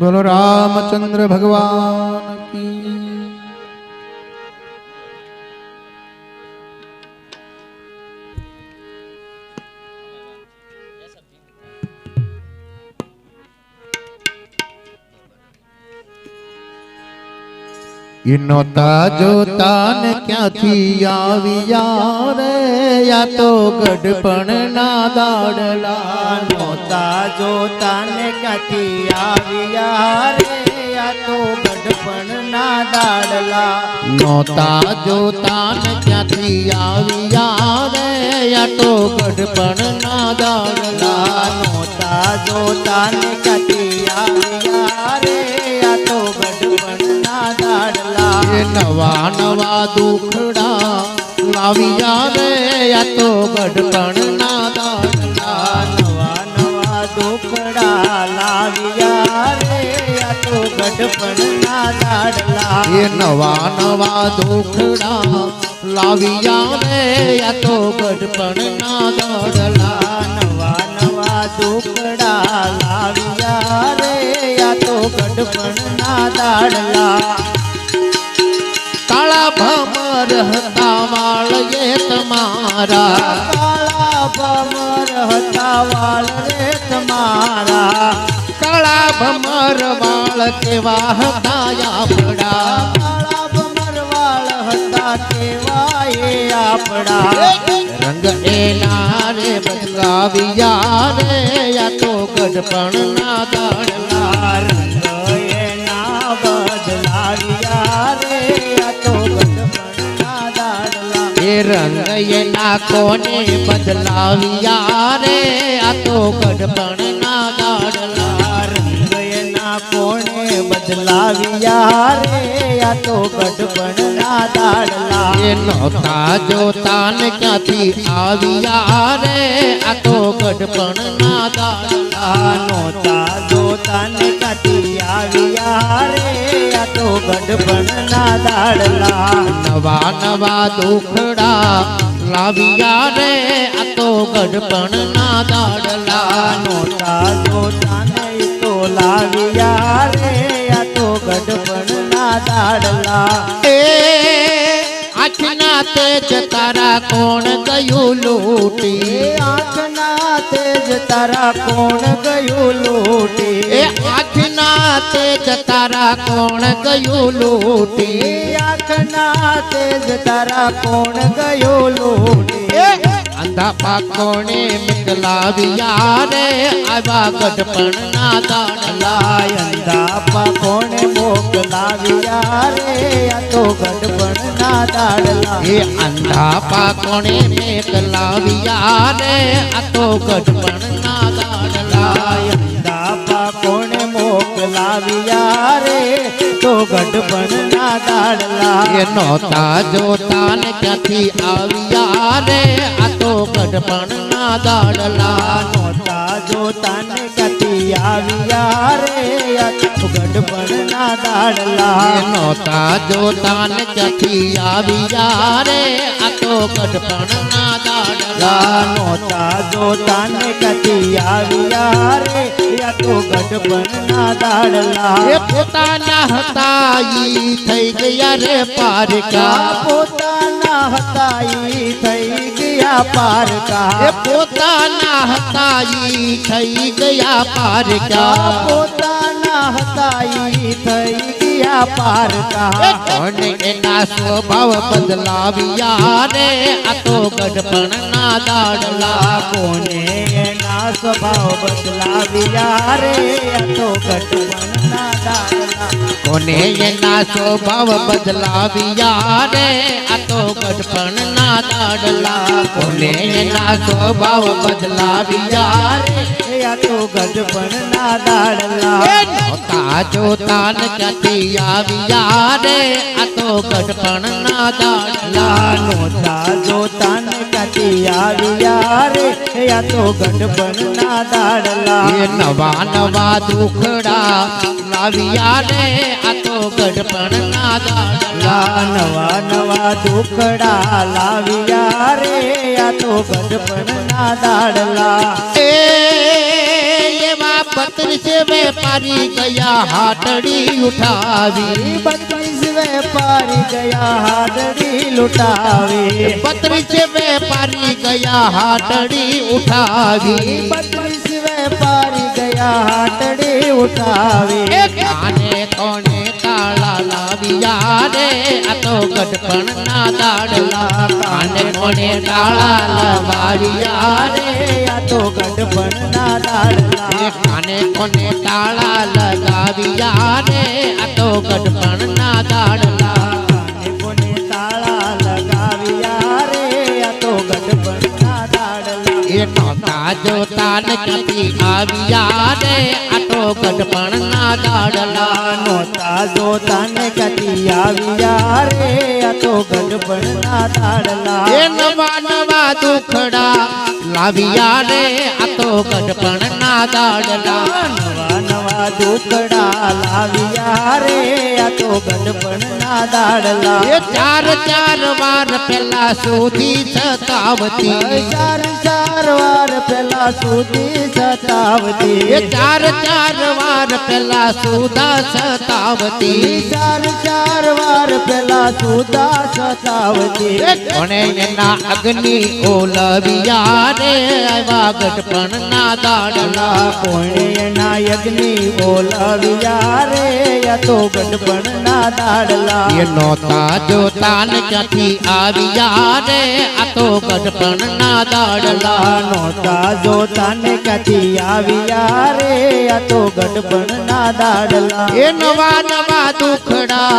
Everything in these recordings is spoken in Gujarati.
बोलो रामचंद्र भगवान की નોતા જોતા ને ક્યાંથી આવ્યા રે યા તો ગઢપણ ના દાડલા નોતા જોતા ને ક્યાંથી આવ્યા રે આ તો ગઢપણ ના દાડલા નોતા જોતા ને ક્યાંથી આવ્યા રે યા તો ગઢપણ ના દાડલા નોતા જોતા ને ક્યાંથી નવા નવા દુખડા લાવ્યા રે યા તો ગઢપણ ના દાડલા નવા નવા દુખડા લાવ્યા રે આ તો ગઢપણ ના દાડલા એ નવા નવા દુખડા લાવ્યા રે યા તો ગઢપણ ના દાડલા નવા નવા દુકડા લાવ્યા રે આ તો ગઢપણ ના દાડલા કાળા ભમર હતા વાળ એ તમારા કાળા ભમર હતા વાળ રે તમારા કાળા ભમર વાળ કેવા હતા આપડા કાળા ભમર વાળ હતા કેવાય આપડા રંગ એના રે બદલાવ્યા રે યા તો ગઢપણ ના દાડલા રંગ એના કોને બદલાવ્યા રે? આ તો ગઢપણ ના દાડલા. રંગયના કોને બદલાવ્યા રે? આ તો ગઢપણ ના દાડલા. એ નહોતા જોતા ને ક્યાંથી આવ્યા રે? આ તો ગઢપણ ના દાડલા નોતા જોતા ને કાતી આવ્યા રે. આ તો ગઢપણ ના દાડલા નવા નવા દુખડા લાવ્યા રે. આ તો ગઢપણ ના દાડલા નો જોતા ને તો લાવ્યા રે. આ તો ગઢપણ ના દાડલા એ આખના તેજ તારા કોણ ગયું લૂટી? એ આંખના તેજ તારા કોણ ગયું એ લૂટી આખના તેજ તારા કોણ ગયું લૂટી? આંખના તેજ તારા કોણ ગયું લૂટી? અંધા પાકોને મિકલાવ્યા રે. આવા ગઢપણ ના દાડલા અંધાપા કોણે મોકલાવ્યા રે. આ તો ગઢપણ ના દાડલા એ અંધા પાકોને મેકલાવ્યા રે. આ તો ગઢપણ ના અંધા અંધાપા મોકલાવ્યા રે તો ગઢપણ ના દાડલા એ તાજો તાન ક્યાંથી આવ્યા રે? આ તો ગઢપણ ના દાડલા નો તાજો તાન કતી આવ્યા રે આ તો ગઢપણ ના દાડલા. એ નહોતા જોતા ને ચથી આવ્યા રે આ તો ગઢપણ ના દાડલા. નોતા જોતા ને ચથી આવ્યા રે આ તો ગઢપણ ના દાડલા. એ પોતાના હતા ઈ થઈ ગયા રે પારકા. પોતાના હતા ઈ થઈ ગયા એ પારકા પોતાના હતા ઈ થઈ ગયા પારકા પોતાના હતા ઈ થઈ ગયા પારકા અને એના સ્વભાવ બદલાવ્યા રે આ તો ગઢપણ ના દાડલા કોને એના સ્વભાવ બદલાવ્યા રે, આ તો ગઢપણ ના દાડલા કોને એના સ્વભાવ બદલાવ્યા રે, આ તો ગઢપણ ના દાડલા કોને એના સ્વભાવ બદલાવ્યા રે આ તો ગઢપણ ના દાડલા. એ નહોતા જોતા ને ક્યાંથી આવ્યા રે? આ તો ગઢપણ ના દાડલા. નોતા જોતા ને કતી આવ્યા રે? આ તો ગઢપણ ના દાડલા નવા નવા દુખડા લાવ્યા રે? આ તો ગઢપણ ના દાડલા નવા નવા દુખડા લાવ્યા રે? આ તો ગઢપણ ના દાડલા. એ बत्तीस व्यापारी गया हाटड़ी उठावी से व्यापारी गया हाटड़ी लुटावी। से व्यापारी गया हाटड़ी उठावी। से व्यापारी गया हाटड़ी उठावी। काने कौन રે આ તો ગઢપણ ના દાડલા. કાને કોને ડાળા લવાડિયા રે, આ તો ગઢપણ ના દાડલા. કાને કોને ડાળા લગાવ્યા રે, આ તો ગઢપણ ના દાડલા કાને લગાવ્યા રે, આ તો ગઢપણ ના દાડલા એ નોતા જોતા ને ક્યાંથી આવ્યા રે, આટો ગઢપણ ના દાડલા નોતા જોતા ને કતી આવ્યા રે, આટો ગઢપણ ના દાડલા. એ નવા નવા દુખડા લાવ્યા રે, આટો ગઢપણ ના દાડલા નવા નવા દુકડા લાવ્યા રે આ તો ગઢપણ ના દાડલા એ ચાર ચાર વાર પેલા સુધી સતાવતી ચાર ચાર વાર પેલા સુધી સતાવતી એ ચાર ચાર વાર પેલા સુદા સતાવતી ચાર ચાર વાર પેલા સુદા સતાવતી એ કોણે એના અગ્નિ ઓલવ્યા રે આવ્યા ગઢપણ ના દાડલા કોણે એના યજ્ઞી બોલાવ્યા રે આ તો ગઢપણ ના દાડલા એ નોતા જોતા ને ક્યાંથી આવ્યા રે આ તો ગઢપણ ના દાડલા નોતા જોતા ને ક્યાંથી આવ્યા રે આ તો ગઢપણ ના દાડલા એ નવા નવા દુખડા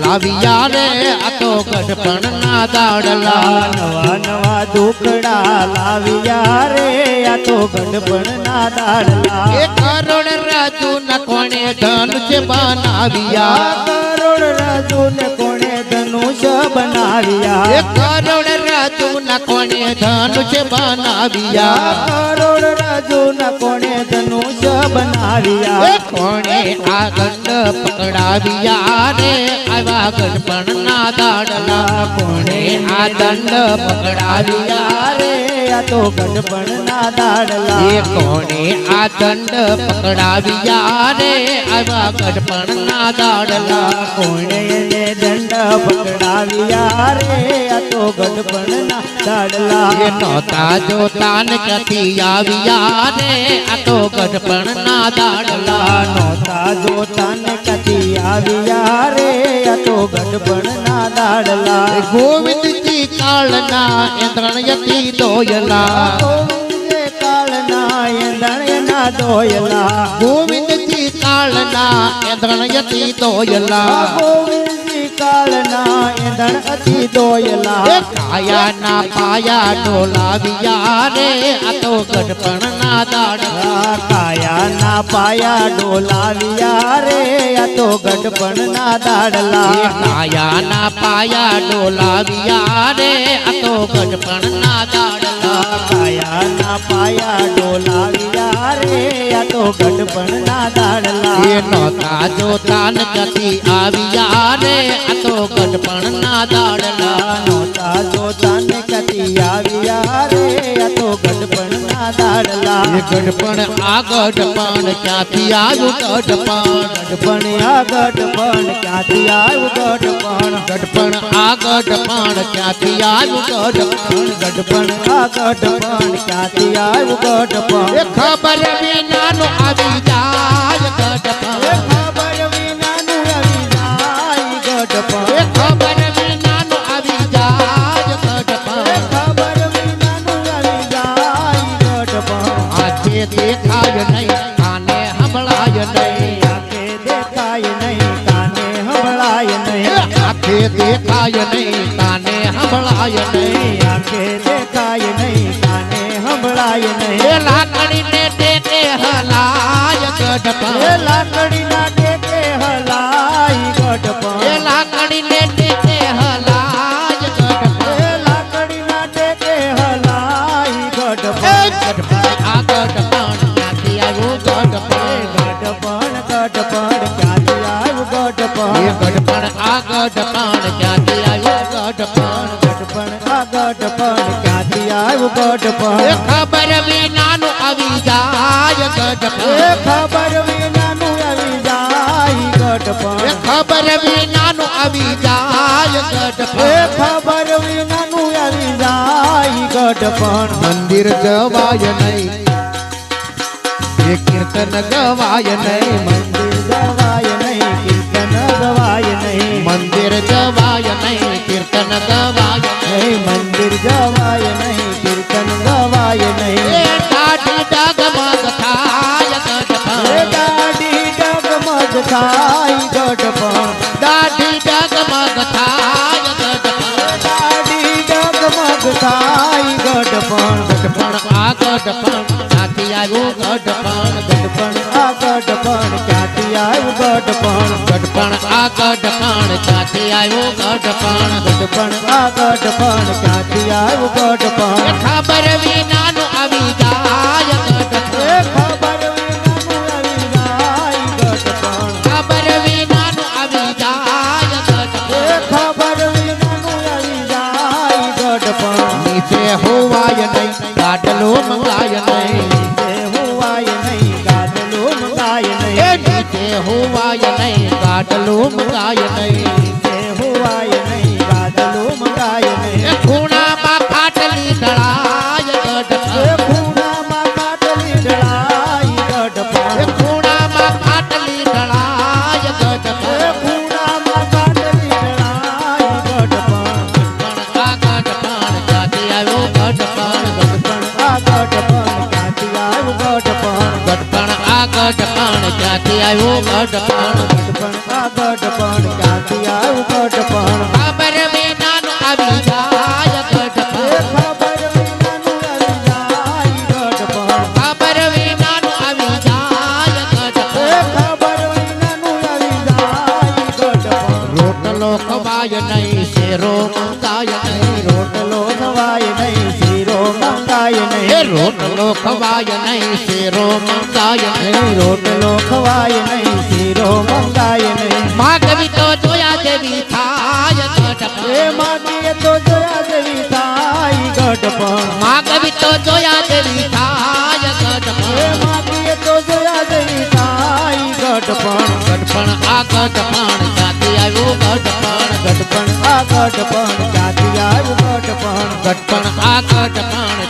લાવ્યા રે આ તો ગઢપણ ના દાડલા નવા નવા દુકડા લાવ્યા રે આ તો ગઢપણ ના દાડલા એ કરોડ રાજુ ના કોણે ધનુષ બનાવ્યા? કરોડ રાજુ ને કોણે ધનુષ બનાવ્યા? એ કરોડ રાજુ ના કોણે ધનુષ બનાવ્યા? કરોડ રાજુ ના કોણે ધનુષ બનાવ્યા? કોણે આગળ પકડાવ્યા રે? આવા ગણપણ ના દાડલા. કોણે આ દંડ પકડાવ્યા રે? આ તો ગઢપણ ના દાડલા. એ કોણે આ દંડ પકડાવ્યા રે? આવા ગઢપણ ના દાડલા. કોણે એને દંડ પકડાવ્યા રે? આ તો ગઢપણ ના દાડલા. એ નોતા જોતા ને ક્યાંથી આવ્યા રે? આ તો ગઢપણ ના દાડલા નોતા જોતા ને કથી આવ્યા રે આ તો ગઢપણ ના દાડલા ગોવિંદજી કાળના ઇન્દ્રણયતી દોયલા ગોવિંદે કાળના એંધણના દોયલા ગોવિંદજી કાળના ઇન્દ્રણયતી દોયલા ગોવિંદજી કાળના એંધણ અતિ દોયલા કાયાના પાયા ડોલાવ્યા રે આ તો ગઢપણ ના દાડલા. કાયાના પાયા ડોલાવ્યા રે આ તો ગઢપણ ના એ દાડલા કાયાના પાયા ડોલાવ્યા રે આ તો ગઢપણ ના દાડલા. કાયાના પાયા ડોલાવ્યા રે આ તો ગઢપણ ના એ દાડલા નોતા જોતા ને કથી આવ્યા રે. આ તો ગઢપણ ના દાડલા. નોતા જોતા ને કતી આવ્યા રે આ તો ગઢપણ ના દાડલા ગઢપણ આ ગઢપણ ક્યાંથી આવ્યું ગઢપણ? ગઢપણ આ ગઢપણ ક્યાંથી આવ્યું ગઢપણ? ગઢપણ આ ગઢપણ ક્યાંથી આવ્યું ગઢપણ? ગઢપણ આ ગઢપણ ક્યાંથી આવ્યું ગઢપણ? ખબર વિનાનો આવી જાય ગઢપણ. સંભળાય નહીં આંખે દેખાય નહીં કાને સંભળાય નહીં એ લાકડીને ટેકે હલાય એ ગઢપણ લાકડીના ટેકે હલાય ગઢપણ એ લાકડીને ટેકે હલાય ગઢપણ એ લાકડીના ટેકે હલાય એ ગઢપણ ગઢપણ આ ગઢપણ ક્યાંથી આવ્યું ગઢપણ ગઢપણ ગઢપણ ક્યાંથી આવ્યું એ ગઢપણ ગઢપણ આ ગઢપણ ક્યાંથી આવ્યું ગઢપણ ગઢપણ આ ગઢપણ ક્યાંથી આવ્યું એ ગઢપણ ખબર વિનાનું આવી જાય એ ગઢપણ ખબર વિનાનું આવી જાય એ ગઢપણ ખબર વિનાનું આવી જાય એ ગઢપણ ખબર વિનાનું આવી જાય ગઢપણ મંદિર જવાય નહીં. એ કીર્તન ગવાય નહીં. મંદિર જવાય નહીં કીર્તન ગવાય નહીં. મંદિર જવાય નહીં કીર્તન ગવાય હે મંદિર જવાય નહીં કીર્તન ગવાય નહીં. દાઢી ડગમગ થાય દાઢી ડગમગ થાય ગઢપણ દાઢી ડગમગ થાય ગઢપણ દાઢી ડગમગ થાય ગઢપણ ગઢપણ આ ગઢપણ. ત્યાંથી આવ્યું ગઢપણ. ગઢપણ ગઢપણ આ ગઢપણ ક્યાંથી આવ્યું ગઢપણ? ગઢપણ આ ગઢપણ ક્યાંથી આવ્યું ગઢપણ? ખબર વિનાનું ગાડલો મંગાય નહીં રોટલો ખવાય નહીં શેરો મંગાય નહીં રોટલો ખવાય નહીં શેરો મંગાય નહીં માગવી તો જોયા દેવી થાય એ ગઢપણ માગીએ તો જોયા દેવી થાય ગઢપણ કવિ તો જોયા દેવી થાય એ ગઢપણ માગીએ તો જોયા દેવી થાય ગઢપણ ગઢપણ આ ગઢપણ ત્યાંથી આવ્યું ગઢપણ ગઢપણ આ ગઢપણ ક્યાંથી આવ્યું ગઢપણ ગઢપણ આ ત્યાંથી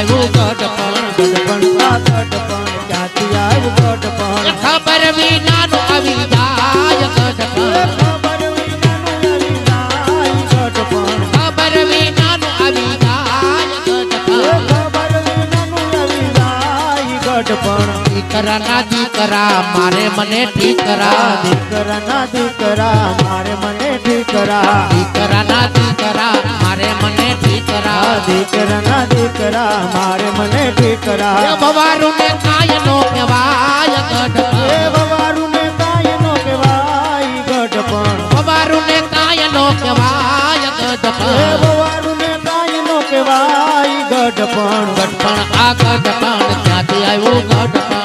આવ્યું ગઢપણ ગઢપણ ગઢપણ ક્યાંથી આવ્યું ગઢપણ ખબર વિનાનું આવી જાય ગઢપણ ખબર વિનાનું આવી જાય ગઢપણ ખબર વિનાનું આવી જાય ગઢપણ ખબર વિનાનું આવી જાય ગઢપણ દીકરાના દીકરા મારે મને ઠીકરા દીકરાના દીકરા મારે મને ઠીકરા દીકરાના દીકરા મારે મને ઠીકરા દીકરાના દીકરા મારે મને ઠીકરા એ બવારું ને કાયનો કહેવાય એ ગઢપણ વવારું ને કાયનો કહેવાય ગઢપણ બવારું ને કાયનો કહેવાય એ ગઢપણ વવારું ને કાયનો કહેવાય ગઢપણ ગઢપણ આ ગઢપણ ક્યાંથી આવ્યું ગઢપણ ગઢપણ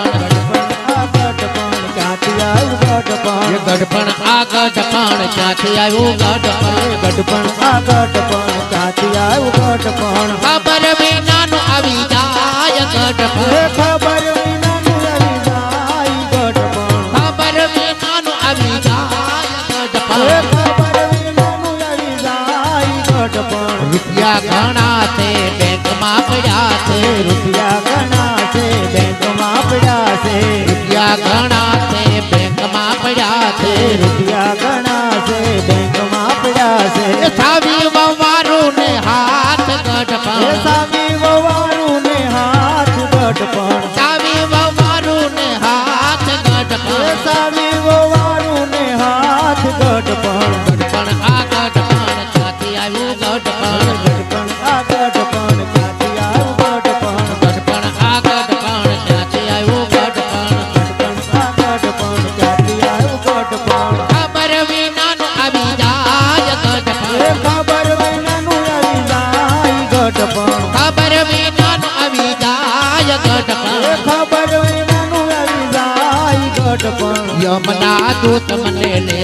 ગઢપણ આ ગઢપણ ક્યાંથી આવ્યું? ગઢપણ ગઢપણ. આ ગઢપણ ક્યાંથી આવ્યું? ગઢપણ. ખબર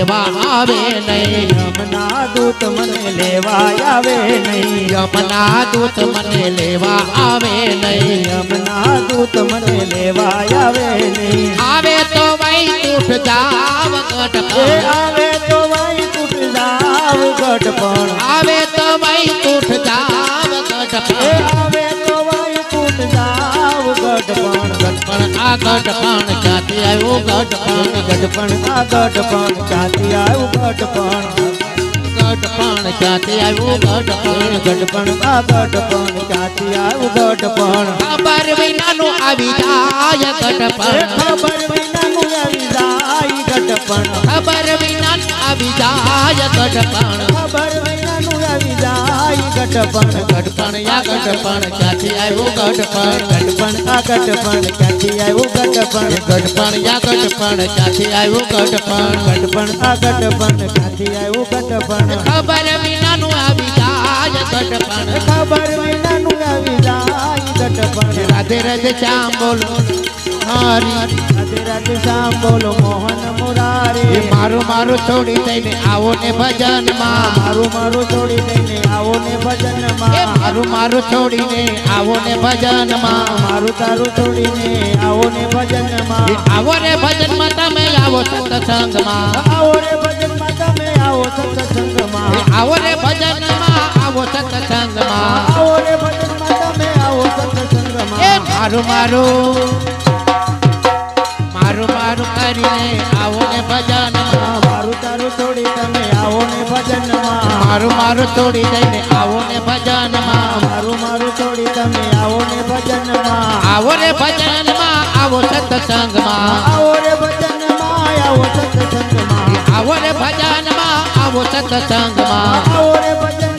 લેવા આવે નહીં યમના દૂત મને લેવા આવે નહીં યમના દૂત મને લેવા આવે નહીં યમના દૂત મને લેવા આવે નહીં આવે તો વૈકુંઠ જાવ એ ગઢપણ આવે તો વાઈ કુટ જાવ ગઢપણ આવે તો વૈકુંઠ જાવ એ ગઢપણ આવે તો વાઈ કુટ જાવ ગઢપણ આ ગઢપણ ક્યાંથી આવ્યું ગઢપણ. ગઢપણ આ ગઢપણ ક્યાંથી આવ્યું ગઢપણ. ગઢપણ ક્યાંથી આવ્યું ગઢપણ. ગઢપણ આ ગઢપણ ક્યાંથી આવ્યું ગઢપણ. ખબર વિનાનું આવી જાય ગઢપણ. ખબર ગઢપણ ખબર વિના આવી જાય ગઢપણ ખબર વિનાનું આવી જાય ગઢપણ ગઢપણ યા ગઢપણ ક્યાંથી આવ્યું ગઢપણ ગઢપણ આ ગઢપણ ક્યાંથી આવ્યું ગઢપણ ગઢપણ યા ગઢપણ ક્યાંથી આવ્યું ગઢપણ ગઢપણ આ ગઢપણ ક્યાંથી આવ્યું ગઢપણ ખબર વિનાનું આવી જાય ગઢપણ ખબર વિનાનું આવી રાધે રાધે શ્યામ બોલો. હરી. રાધે રાધે શ્યામ બોલો મોહન મુરારે. મારું મારું છોડી દઈને આવો ને ભજનમાં. મારું મારું છોડી દઈને આવો ને ભજનમાં મારું મારું છોડીને આવો ને ભજનમાં. મારું તારું છોડીને આવો ને ભજન ભજનમાં આવો રે ભજનમાં તમે આવો સત્સંગમાં. આવો રે ભજનમાં તમે આવો સત્સંગમાં આવો રે ભજનમાં આવો સત્સંગમાં. આવો રે ભજનમાં તમે આવો સત્સંગમાં. મારું મારું. મારું મારું કરીને આવો ને ભજનમાં. મારું તારું છોડી તમે આવો ને ભજનમાં. મારું મારું છોડી દઈને આવો ને ભજનમાં. મારું મારું છોડી તમે આવો ને ભજનમાં. આવો રે ભજનમાં આવો સત્સંગમાં. આવો રે ભજનમાં આવો સત્સંગમાં. આવો રે ભજનમાં આવો સત્સંગમાં. આવો રે ભજનમાં.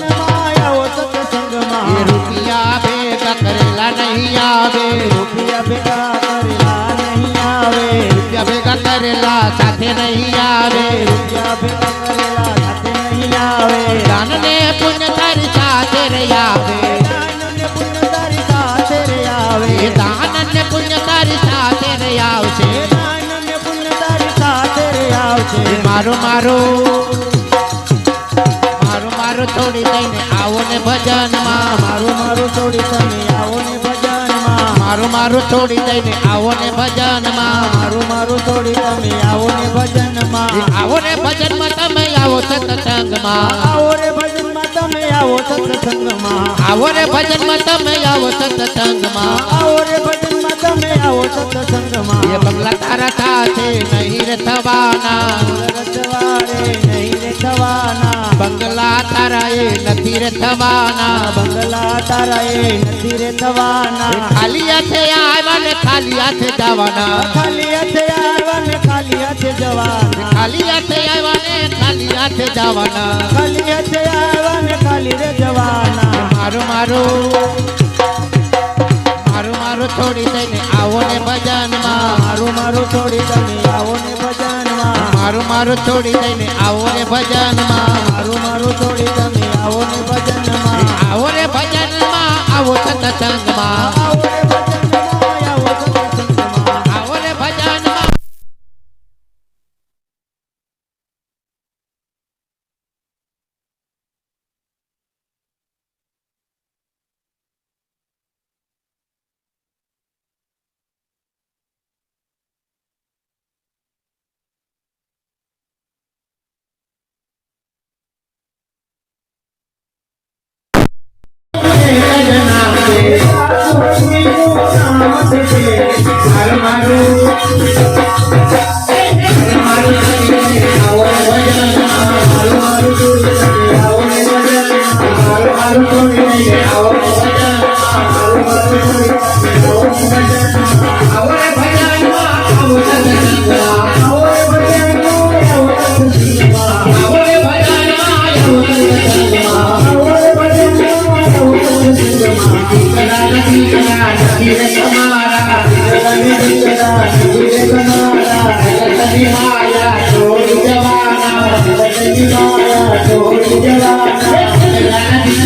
નહીં આવે. રૂપિયા ભેગા કરેલા નહીં આવે. રૂપિયા ભેગા કરેલા સાથે નહીં આવે. રૂપિયા ભેગા કરેલા સાથે નહીં આવે. દાનને પુણ્ય તારી સાથે રે આવે. પુણ્ય તારી સાથે રે આવે. એ દાન ને પુણ્ય તારી સાથે રે આવશે. એ પુણ્ય તારી સાથે રે આવશે. મારું મારું મારું મારું છોડી દઈને આવો ને ભજનમાં. મારું મારું છોડી તમે આવો ને મારું મારું છોડી દઈને આવો ને ભજનમાં. મારું મારું છોડી તમે આવો ને ભજનમાં. આવો રે ભજનમાં તમે આવો સત્સંગમાં. આવો આવો સત્સંગમાં આવો રે ભજનમાં તમે આવો સત્સંગમાં આવો રે ભજનમાં તમે આવો સત્સંગમાં એ બંગલા તારા સાથે નહીં રે થવાના રજવાડે નહીં રે થવાના બંગલા તારા એ નથી રે થવાના બંગલા તારા એ નથી રે થવાના ખાલી હાથે આવ્યા ને ખાલી હાથે જવાના. ખાલી હાથે આવ્યા ખાલી હાથે જવાના. ખાલી હાથે આવ્યા ખાલી હાથે જવાના. ખાલી હાથે આવ્યા ખાલી રે જવાના. મારું મારો. મારું મારો છોડી દઈને આવો ને ભજનમાં. મારો મારું છોડી દઈને આવો ને ભજનમાં. મારો મારું છોડી દઈને આવો ને ભજનમાં. મારો મારું છોડી તમે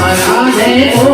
માર રાધે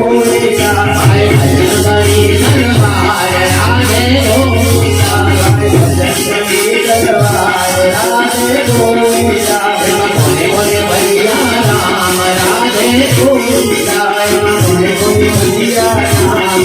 કોને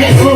રાધે